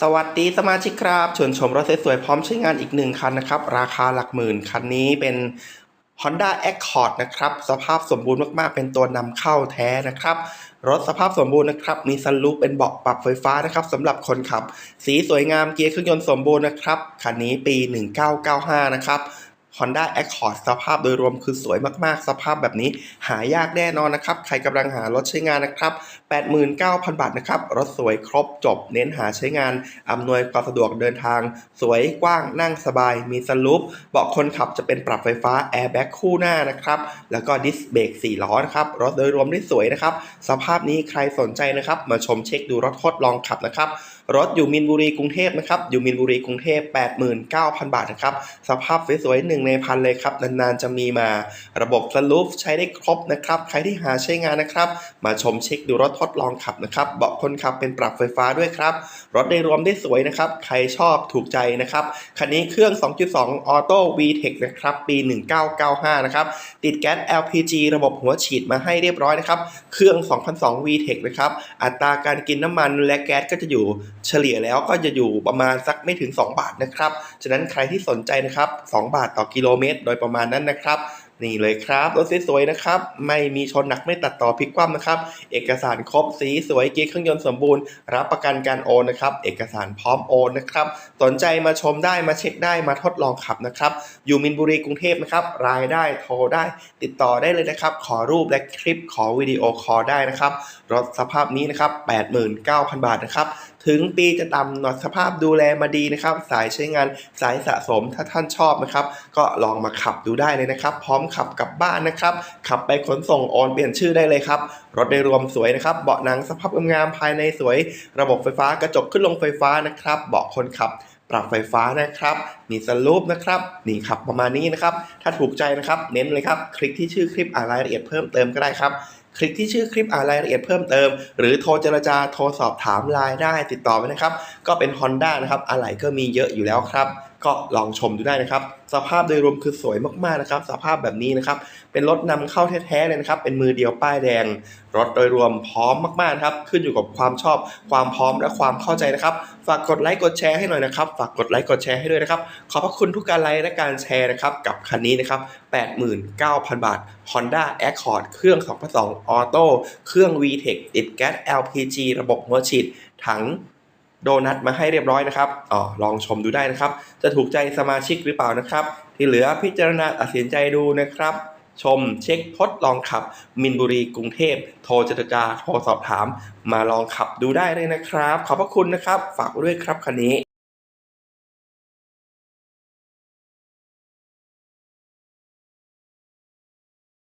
สวัสดีสมาชิกครับชวนชมรถสวยๆพร้อมใช้งานอีกหนึ่งคันนะครับ ราคาหลักหมื่น คันนี้เป็น Honda Accord นะครับ สภาพสมบูรณ์มากๆ เป็นตัวนำเข้าแท้นะครับ รถสภาพสมบูรณ์นะครับ มีซันรูปเป็นเบาะปรับไฟฟ้านะครับสำหรับคนขับ สีสวยงามเกียร์เครื่องยนต์สมบูรณ์นะครับ คันนี้ปี 1995 นะครับ Honda Accord สภาพโดยรวมคือสวยมากๆ สภาพแบบนี้หายากแน่นอนนะครับ ใครกำลังหารถใช้งานนะครับ 89,000 บาทนะครับ รถสวยครบจบ เน้นหาใช้งาน อำนวยความสะดวกเดินทาง สวยกว้างนั่งสบาย มีสลูปเบาะคนขับจะเป็นปรับไฟฟ้าแอร์แบ็กคู่หน้านะครับ แล้วก็ดิสเบรก4ล้อนะครับ รถโดยรวมได้สวยนะครับ สภาพนี้ใครสนใจนะครับ มาชมเช็คดูรถทดลองขับนะครับรถอยู่มินบุรีกรุงเทพนะครับอยู่มินบุรีกรุงเทพ89,000 บาทนะครับสภาพสวยๆหนึ่งในพันเลยครับนานๆจะมีมา ระบบสลูปใช้ได้ครบนะครับใครที่หาใช้งานนะครับ มาชมเช็คดูรถทดลองขับนะครับเบาะคนขับเป็นปรับไฟฟ้าด้วยครับรถได้รวมได้สวยนะครับใครชอบถูกใจนะครับคันนี้เครื่อง 2.2ออโต้ VTEC นะครับปี 1995 นะครับติดแก๊ส LPG ระบบหัวฉีดมาให้เรียบร้อยนะครับเครื่อง 2002 VTEC นะครับอัตราการกินน้ำมันและแก๊สก็จะอยู่เฉลี่ยแล้วก็จะอยู่ประมาณสักไม่ถึง 2 บาทนะครับ ฉะนั้นใครที่สนใจนะครับ 2 บาทต่อกิโลเมตร โดยประมาณนั้นนะครับ นี่เลยครับ รถสวยๆนะครับ ไม่มีชนหนักไม่ตัดต่อพลิกคว่ำนะครับ เอกสารครบสีสวยเกียร์เครื่องยนต์สมบูรณ์ รับประกันการโอนนะครับ เอกสารพร้อมโอนนะครับ สนใจมาชมได้มาเช็คได้มาทดลองขับนะครับ อยู่มินบุรีกรุงเทพนะครับ รายได้โทรได้ติดต่อได้เลยนะครับ ขอรูปและคลิปขอวิดีโอคอลได้นะครับ รถสภาพนี้นะครับ89,000 บาทนะครับ ถึงปีจะต่ำหน่อยสภาพดูแลมาดีนะครับ สายใช้งานสายสะสมถ้าท่านชอบนะครับ ก็ลองมาขับดูได้เลยนะครับ พร้อมขับกลับบ้านนะครับ ขับไปขนส่งโอนเปลี่ยนชื่อได้เลยครับ รถได้รวมสวยนะครับ เบาะหนังสภาพงามภายในสวย ระบบไฟฟ้ากระจกขึ้นลงไฟฟ้านะครับ เบาะคนขับปรับไฟฟ้านะครับ มีสลูปนะครับ นี่ครับประมาณนี้นะครับ ถ้าถูกใจนะครับ เน้นเลยครับ คลิกที่ชื่อคลิปอ่านรายละเอียดเพิ่มเติมก็ได้ครับ คลิกที่ชื่อคลิปอ่านรายละเอียดเพิ่มเติม หรือโทรเจรจาโทรสอบถามไลน์ได้ติดต่อไปนะครับ ก็เป็น Honda นะครับอะไหล่ก็มีเยอะอยู่แล้วครับ ก็ลองชมดูได้นะครับ สภาพโดยรวมคือสวยมากๆนะครับ สภาพแบบนี้นะครับ เป็นรถนำเข้าแท้ๆเลยนะครับ เป็นมือเดียวป้ายแดง รถโดยรวมพร้อมมากๆนะครับ ขึ้นอยู่กับความชอบ ความพร้อมและความเข้าใจนะครับ ฝากกดไลค์กดแชร์ให้หน่อยนะครับ ฝากกดไลค์กดแชร์ให้ด้วยนะครับ ขอบพระคุณทุกการไลค์และการแชร์นะครับ กับคันนี้นะครับ 89,000 บาท Honda Accord เครื่อง 2.2ออโต้เครื่อง VTEC ติดแก๊ส LPG ระบบหัวฉีดถัง โดนัทมาให้เรียบร้อยนะครับอ๋อลองชมดูได้นะครับ จะถูกใจสมาชิกหรือเปล่านะครับ ที่เหลือพิจารณาตัดสินใจดูนะครับชมเช็คทดลองขับ มินบุรีกรุงเทพ โทรเจรจาโทรสอบถาม มาลองขับดูได้เลยนะครับ ขอบพระคุณนะครับ ฝากด้วยครับคันนี้